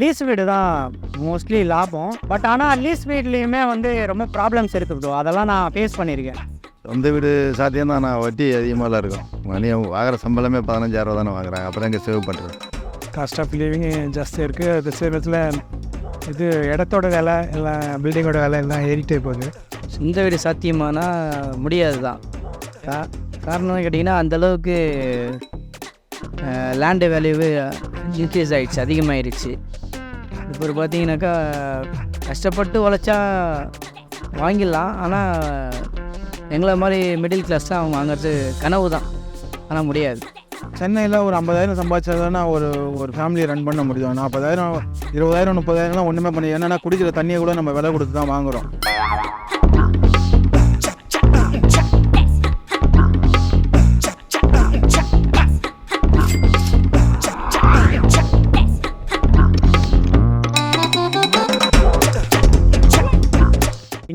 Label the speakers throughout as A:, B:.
A: Lease வீடு தான் mostly லாபம். பட் ஆனால் லீஸ் வீட்லேயுமே வந்து ரொம்ப ப்ராப்ளம்ஸ் இருக்குது ப்ரோ அதெல்லாம் நான் ஃபேஸ் பண்ணியிருக்கேன்
B: சொந்த வீடு சாத்தியம் தான் நான் வட்டி அதிகமாக இருக்கும். மணி வாங்குற சம்பளமே பதினஞ்சாயிரம் தானே வாங்குறாங்க. அப்புறம் எங்கே சேவ் பண்ணுறது
C: காஸ்ட் ஆஃப் லிவிங் ஜாஸ்தியாக இருக்குது அது சேமத்தில் இது இடத்தோட விலை எல்லாம் பில்டிங்கோட விலை எல்லாம் ஏறிட்டே போகுது.
D: சொந்த வீடு சாத்தியமானா முடியாது தான் காரணம் கேட்டிங்கன்னா அந்தளவுக்கு லேண்டு வேல்யூவு இன்க்ரீஸ் ஆகிடுச்சு அதிகமாகிடுச்சு இப்போ ஒரு பார்த்தீங்கன்னாக்கா கஷ்டப்பட்டு உழைச்சா வாங்கிடலாம் ஆனால் எங்களை மாதிரி மிடில் கிளாஸ் தான் அவங்க வாங்குறது கனவு தான். ஆனால் முடியாது.
E: சென்னையில் ஒரு ஐம்பதாயிரம் சம்பாதிச்சா ஒரு ஒரு ஃபேமிலியை ரன் பண்ண முடியும். நாற்பதாயிரம் இருபதாயிரம் முப்பதாயிரம்லாம் ஒன்றுமே பண்ணி என்னென்னா குடிக்கிற தண்ணியை கூட நம்ம விலை கொடுத்து தான் வாங்குறோம்.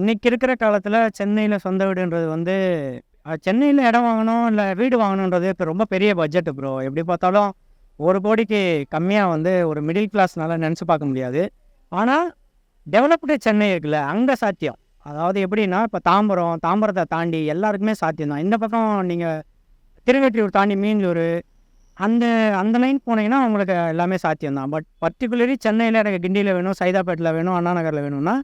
A: இன்றைக்கி இருக்கிற காலத்தில் சென்னையில் சொந்த வீடுன்றது வந்து சென்னையில் இடம் வாங்கணும் இல்லை வீடு வாங்கணுன்றது இப்போ ரொம்ப பெரிய பட்ஜெட்டு ப்ரோ எப்படி பார்த்தாலும் ஒரு கோடிக்கு கம்மியாக வந்து ஒரு மிடில் கிளாஸ்னால நினச்சி பார்க்க முடியாது. ஆனால் டெவலப்டு சென்னை இருக்குல்ல அங்கே சாத்தியம். அதாவது எப்படின்னா இப்போ தாம்பரம் தாம்பரத்தை தாண்டி எல்லாருக்குமே சாத்தியம் தான். இந்த பக்கம் நீங்கள் திருவெற்றியூர் தாண்டி மீன்லூர் அந்த அந்த லைன் போனீங்கன்னா உங்களுக்கு எல்லாமே சாத்தியம் தான். பட் பர்டிகுலரி சென்னையில் எனக்கு கிண்டியில் வேணும் சைதாப்பேட்டில் வேணும் அண்ணா நகரில் வேணும்னா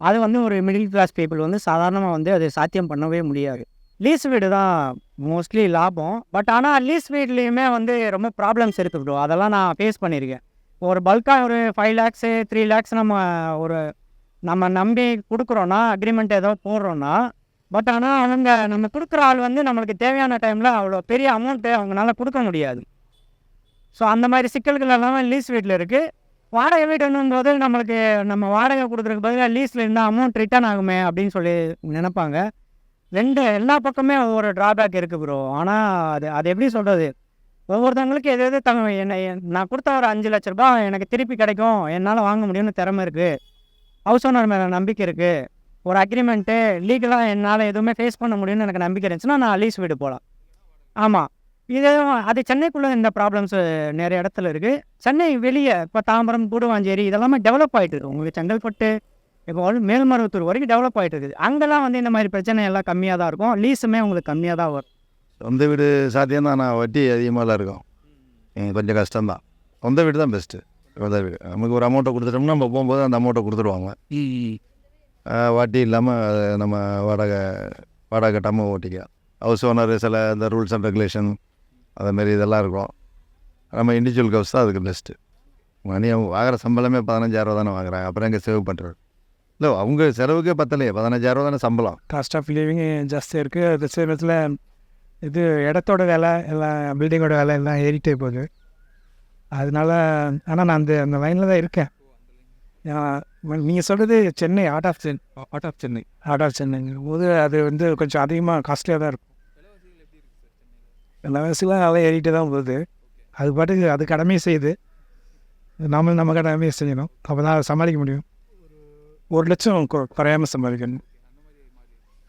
A: அது வந்து ஒரு மிடில் கிளாஸ் பீப்புள் வந்து சாதாரணமாக வந்து அது சாத்தியம் பண்ணவே முடியாது. லீஸ் வீடு தான் மோஸ்ட்லி லாபம். பட் ஆனால் லீஸ் வீட்லேயுமே வந்து ரொம்ப ப்ராப்ளம்ஸ் இருக்குது ப்ரோ அதெல்லாம் நான் ஃபேஸ் பண்ணியிருக்கேன். ஒரு பல்காக ஒரு ஃபைவ் லேக்ஸு த்ரீ லேக்ஸ் நம்ம ஒரு நம்ம நம்பி கொடுக்குறோன்னா அக்ரிமெண்ட் ஏதோ போடுறோன்னா பட் ஆனால் அவங்க நம்ம கொடுக்குற ஆள் வந்து நம்மளுக்கு தேவையான டைமில் அவ்வளோ பெரிய அமௌண்ட்டு அவங்களால கொடுக்க முடியாது. ஸோ அந்த மாதிரி சிக்கல்கள் எல்லாமே லீஸ் வீட்டில் இருக்குது வாடகை வீடுன்னும்போது நம்மளுக்கு நம்ம வாடகை கொடுக்குறதுக்கு பதிலாக லீஸில் இருந்தால் அமௌண்ட் ரிட்டர்ன் ஆகுமே அப்படின்னு சொல்லி நினைப்பாங்க. ரெண்டு எல்லா பக்கமே ஒரு ட்ராபேக் இருக்குது ப்ரோ ஆனால் அது அது எப்படி சொல்கிறது ஒவ்வொருத்தவங்களுக்கு எது எது தங்க என்ன நான் கொடுத்த ஒரு அஞ்சு லட்ச ரூபா எனக்கு திருப்பி கிடைக்கும். என்னால் வாங்க முடியும்னு திறமை இருக்குது ஹவுஸ் ஓனர் மேலே நம்பிக்கை இருக்குது ஒரு அக்ரிமெண்ட்டு லீகலாக என்னால் எதுவுமே ஃபேஸ் பண்ண முடியும்னு எனக்கு நம்பிக்கை இருந்துச்சுன்னா நான் லீஸ் வீடு போகலாம் ஆமாம் இது அது சென்னைக்குள்ளே இந்த ப்ராப்ளம்ஸ் நிறைய இடத்துல இருக்குது சென்னை வெளியே இப்போ தாம்பரம் கூடுவாஞ்சேரி இதெல்லாமே டெவலப் ஆகிட்டு இருக்கு. உங்களுக்கு செங்கல்பட்டு இப்போ மேல்மருவத்தூர் வரைக்கும் டெவலப் ஆகிட்டு இருக்குது. அங்கெல்லாம் வந்து இந்த மாதிரி பிரச்சனை எல்லாம் கம்மியாக தான் இருக்கும். லீஸுமே உங்களுக்கு கம்மியாக தான் வரும்.
B: சொந்த வீடு சாத்தியம் தான். நான் வட்டி அதிகமாக இருக்கும். எங்களுக்கு கொஞ்சம் கஷ்டம்தான் சொந்த வீடு தான் பெஸ்ட்டு சொந்த வீடு. நமக்கு ஒரு அமௌண்ட்டை கொடுத்துட்டோம்னா நம்ம போகும்போது அந்த அமௌண்ட்டை கொடுத்துருவாங்க வட்டி இல்லாமல் நம்ம வாடகை வாடகை கட்டாமல் ஓட்டிக்கலாம். ஹவுஸ் ஓனர் சில இந்த ரூல்ஸ் அண்ட் ரெகுலேஷன் அதேமாரி இதெல்லாம் இருக்கும். நம்ம இண்டிவிஜுவல் ஹவுஸ் தான் அதுக்கு பெஸ்ட்டு மணி அவங்க வாங்குற சம்பளமே பதினஞ்சாயிரம் தானே வாங்குறாங்க. அப்புறம் எங்கே சேவ் பண்ணுறது இல்லை அவங்க செலவுக்கே பத்தலையே. பதினஞ்சாயிரம் தானே சம்பளம்.
C: காஸ்ட் ஆஃப் லிவிங் ஜாஸ்தியாக இருக்குது அது சேமத்தில் இது இடத்தோட விலை எல்லாம் பில்டிங்கோட விலை எல்லாம் ஏறிட்டே போகுது. அதனால ஆனால் நான் அந்த அந்த லைனில் தான் இருக்கேன். நீங்கள் சொல்கிறது Chennai art of Sen
F: art of Chennai
C: art of சென்னைங்கும் போது அது வந்து கொஞ்சம் அதிகமாக காஸ்ட்லியாக தான் இருக்கும். விலைவாசிலாம் நல்லா ஏறிட்டு தான் போகுது அது பாட்டுக்கு அது கடமையை செய்யுது நம்ம நம்ம கடமையை செய்யணும். அப்போ தான் அதை சமாளிக்க முடியும். ஒரு லட்சம் குறையாமல் குறையாம சம்பாதிக்கணும்.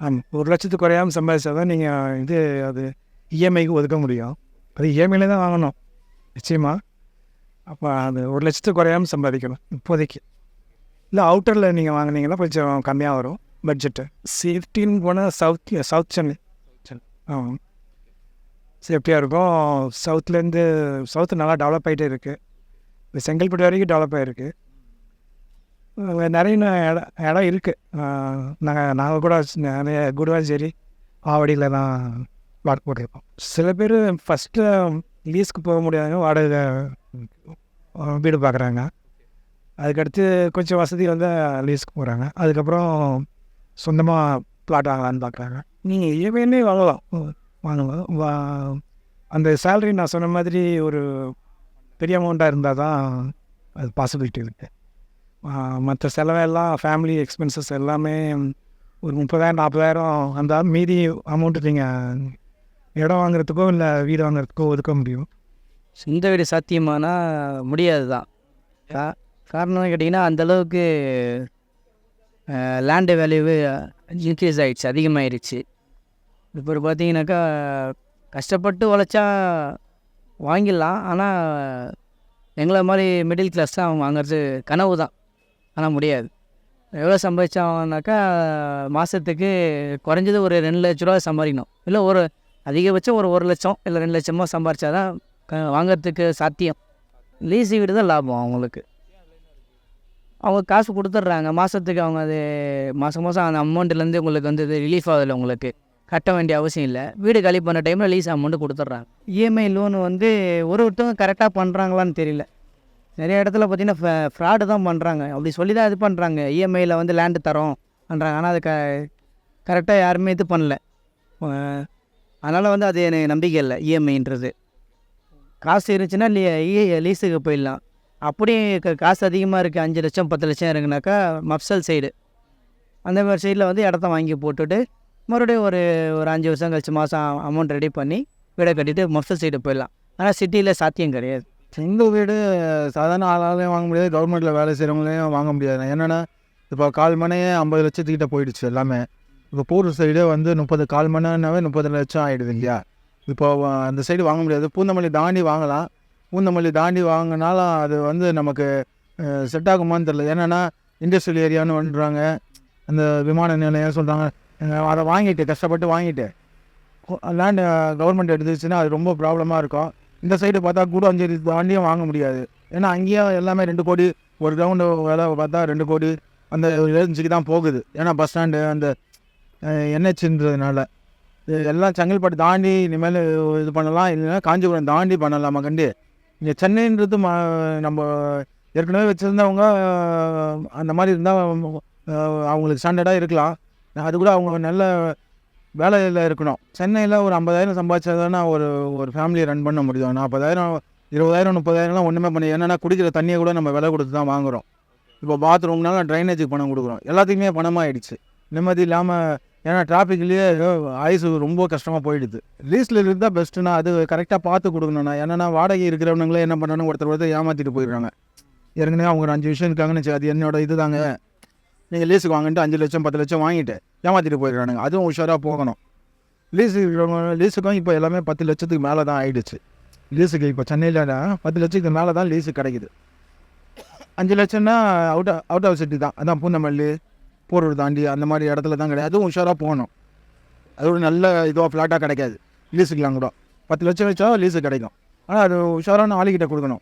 C: ஆமாம் ஒரு லட்சத்துக்கு குறையாமல் சம்பாதிச்சா தான் நீங்கள் இது அது இஎம்ஐக்கு ஒதுக்க முடியும். அது இஎம்ஐல தான் வாங்கணும். நிச்சயமாக அப்போ அது ஒரு லட்சத்துக்கு குறையாமல் சம்பாதிக்கணும் இப்போதைக்கு. இல்லை அவுட்டரில் நீங்கள் வாங்கினீங்கன்னா கொஞ்சம் கம்மியாக வரும் பட்ஜெட்டு சேஃப்டின்னு போனால் சவுத் சவுத் சென்னை ஆமாம் சேஃப்டியாக இருக்கும்? சவுத்துலேருந்து சவுத்து நல்லா டெவலப் ஆகிட்டே இருக்குது இப்போ செங்கல்பட்டு வரைக்கும் டெவலப் ஆகிருக்கு நிறைய இடம் இடம் இருக்குது நாங்கள் நாங்கள் கூட நிறைய குடுவாஞ்சேரி ஆவடியில் தான் வாடகை போட்டிருப்போம் சில பேர் ஃபஸ்ட்டு லீஸ்க்கு போக முடியாதவங்க வாடகை வீடு பார்க்குறாங்க அதுக்கடுத்து கொஞ்சம் வசதி வந்து லீஸ்க்கு போகிறாங்க அதுக்கப்புறம் சொந்தமாக பிளாட் வாங்கலான்னு பார்க்குறாங்க நீங்கள் இஎம்ஐன்னே வாங்கலாம். வாங்கலாம். வா அந்த சேலரி நான் சொன்ன மாதிரி ஒரு பெரிய அமௌண்ட்டாக இருந்தால் தான் அது பாசிபிலிட்டி இருக்குது மற்ற செலவெல்லாம் ஃபேமிலி எக்ஸ்பென்சஸ் எல்லாமே ஒரு முப்பதாயிரம் நாற்பதாயிரம் அந்த மீதி அமௌண்ட்டு நீங்கள் இடம் வாங்குறதுக்கோ இல்லை வீடு வாங்குறதுக்கோ ஒதுக்க முடியும்.
D: சொந்த வீடு சாத்தியமானா முடியாது தான். கா காரணம் கேட்டிங்கன்னா அந்தளவுக்கு லேண்டு வேல்யூவு இன்க்ரீஸ் ஆகிடுச்சு அதிகமாகிடுச்சு இப்போ பார்த்தீங்கன்னாக்கா கஷ்டப்பட்டு உழைச்சா வாங்கிடலாம். ஆனால் எங்களை மாதிரி மிடில் கிளாஸ் தான் அவங்க வாங்குறது கனவு தான். ஆனால் முடியாது. எவ்வளோ சம்பாதிச்சாங்கனாக்கா மாதத்துக்கு குறைஞ்சது ஒரு ரெண்டு லட்ச ரூபா சம்பாதிக்கணும். இல்லை ஒரு அதிகபட்சம் ஒரு ஒரு லட்சம் இல்லை ரெண்டு லட்சமாக சம்பாரிச்சா தான் க- வாங்குறதுக்கு சாத்தியம். லீஸு வீடு தான் லாபம் அவங்களுக்கு. அவங்க காசு கொடுத்துட்றாங்க. மாதத்துக்கு அவங்க அது மாதம் மாதம் அந்த அமௌண்ட்லேருந்து உங்களுக்கு வந்து இது ரிலீஃப் ஆகுதில்ல உங்களுக்கு. கட்ட வேண்டிய அவசியம் இல்லை. வீடு காலி பண்ண டைமில் லீஸ் அமௌண்ட்டு கொடுத்துட்றாங்க.
A: இஎம்ஐ லோன் வந்து ஒரு ஒருத்தவங்க கரெக்டாக பண்ணுறாங்களான்னு தெரியல. நிறைய இடத்துல பார்த்தீங்கன்னா ஃப்ராடு தான் பண்ணுறாங்க அப்படி சொல்லி தான் இது பண்ணுறாங்க இஎம்ஐயில் வந்து லேண்டு தரோம் பண்ணுறாங்க ஆனால் அது க கரெக்டாக யாருமே இது பண்ணல. அதனால் வந்து அது எனக்கு நம்பிக்கை இல்லை. இஎம்ஐன்றது காசு இருந்துச்சுன்னா லீ லீஸுக்கு போயிடலாம். அப்படியே க- காசு அதிகமாக இருக்குது அஞ்சு லட்சம் பத்து லட்சம் இருக்குனாக்கா மப்சல் சைடு அந்த மாதிரி சைடில் வந்து இடத்த வாங்கி போட்டுட்டு மறுபடியும் ஒரு ஒரு அஞ்சு வருஷம் கழிச்சு மாதம் அமௌண்ட் ரெடி பண்ணி வீடை கட்டிட்டு மொத்த சைடு போயிடலாம். ஆனால் சிட்டியில் சாத்தியம் கிடையாது.
E: எங்கள் வீடு சாதாரண ஆளாலையும் வாங்க முடியாது கவர்மெண்ட்டில் வேலை செய்கிறவங்களையும் வாங்க முடியாது. என்னென்னா இப்போ கால் மணியே ஐம்பது லட்சத்துக்கிட்ட போயிடுச்சு எல்லாமே. இப்போ பூர் சைடே வந்து முப்பது கால் மணினாவே முப்பது லட்சம் ஆகிடுது இல்லையா? இப்போ அந்த சைடு வாங்க முடியாது. பூந்தமல்லி தாண்டி வாங்கலாம். பூந்தமல்லி தாண்டி வாங்கினாலும் அது வந்து நமக்கு செட் ஆகுமான்னு தெரில என்னென்னா இண்டஸ்ட்ரியல் ஏரியான்னு வந்துடுறாங்க அந்த விமான நிலையம் சொல்கிறாங்க அதை வாங்கிட்டு கஷ்டப்பட்டு வாங்கிட்டு. லேண்டு கவர்மெண்ட் எடுத்துச்சுன்னா அது ரொம்ப ப்ராப்ளமாக இருக்கும். இந்த சைடு பார்த்தா கூட அஞ்சு தாண்டியும் வாங்க முடியாது. ஏன்னா அங்கேயும் எல்லாமே ரெண்டு கோடி ஒரு கிரவுண்டு வேலை பார்த்தா ரெண்டு கோடி அந்த ஏஜென்சிக்கு தான் போகுது. ஏன்னா பஸ் ஸ்டாண்டு அந்த என்ஹெச்ன்றதுனால எல்லாம் செங்கல்பட்டு தாண்டி இனிமேல் இது பண்ணலாம். இல்லைன்னா காஞ்சிபுரம் தாண்டி பண்ணலாம் கண்டி. இங்கே சென்னைன்றது ம நம்ம ஏற்கனவே வச்சுருந்தவங்க அந்த மாதிரி இருந்தால் அவங்களுக்கு ஸ்டாண்டர்டாக இருக்கலாம். அது கூட அவங்க நல்ல வேலையில் இருக்கணும். சென்னையில் ஒரு ஐம்பதாயிரம் சம்பாதிச்சா தானே ஒரு ஒரு ஃபேமிலியை ரன் பண்ண முடியும். நாற்பதாயிரம் இருபதாயிரம் முப்பதாயிரம்லாம் ஒன்றுமே பண்ணி என்னென்னா குடிக்கிற தண்ணியை கூட நம்ம விலை கொடுத்து தான் வாங்குகிறோம் இப்போ பாத்ரூம்னாலும் ட்ரைனேஜுக்கு பணம் கொடுக்குறோம். எல்லாத்துக்குமே பணமாகிடுச்சு நிம்மதி இல்லாமல் ஏன்னா டிராஃபிக்லேயே ஆயுசு ரொம்ப கஷ்டமாக போயிடுது. லீஸில் இருந்தால் பெஸ்ட்டுனா அது கரெக்டாக பார்த்து கொடுக்கணுண்ணா என்னென்னா வாடகை இருக்கிறவனுங்களே என்ன பண்ணணும் ஒருத்தர் ஒருத்தர் ஏமாற்றிட்டு போயிடுறாங்க. ஏற்கனவே அவங்க ஒரு அஞ்சு விஷயம் இருக்காங்கன்னு வச்சு அது என்னோட இது தாங்க நீங்கள் லீஸுக்கு வாங்கிட்டு அஞ்சு லட்சம் பத்து லட்சம் வாங்கிட்டு ஏமாற்றிட்டு போயிடுறானுங்க அதுவும் உஷாராக போகணும். லீஸு லீஸுக்கும் இப்போ எல்லாமே பத்து லட்சத்துக்கு மேலே தான் ஆகிடுச்சு லீஸுக்கு இப்போ சென்னையில் பத்து லட்சத்துக்கு மேலே தான் லீஸு கிடைக்குது. அஞ்சு லட்சம்னா அவுட் அவுட் ஆஃப் சிட்டி தான். அதான் பூந்தமல்லி போரூர் தாண்டி அந்த மாதிரி இடத்துல தான் கிடையாது. அதுவும் உஷாராக போகணும். அது ஒரு நல்ல இதுவாக ஃப்ளாட்டாக கிடைக்காது. லீஸுக்கெலாம் கூட. பத்து லட்சம் வச்சா லீஸு கிடைக்கும். ஆனால் அது உஷாரான ஆளுகிட்ட கொடுக்கணும்.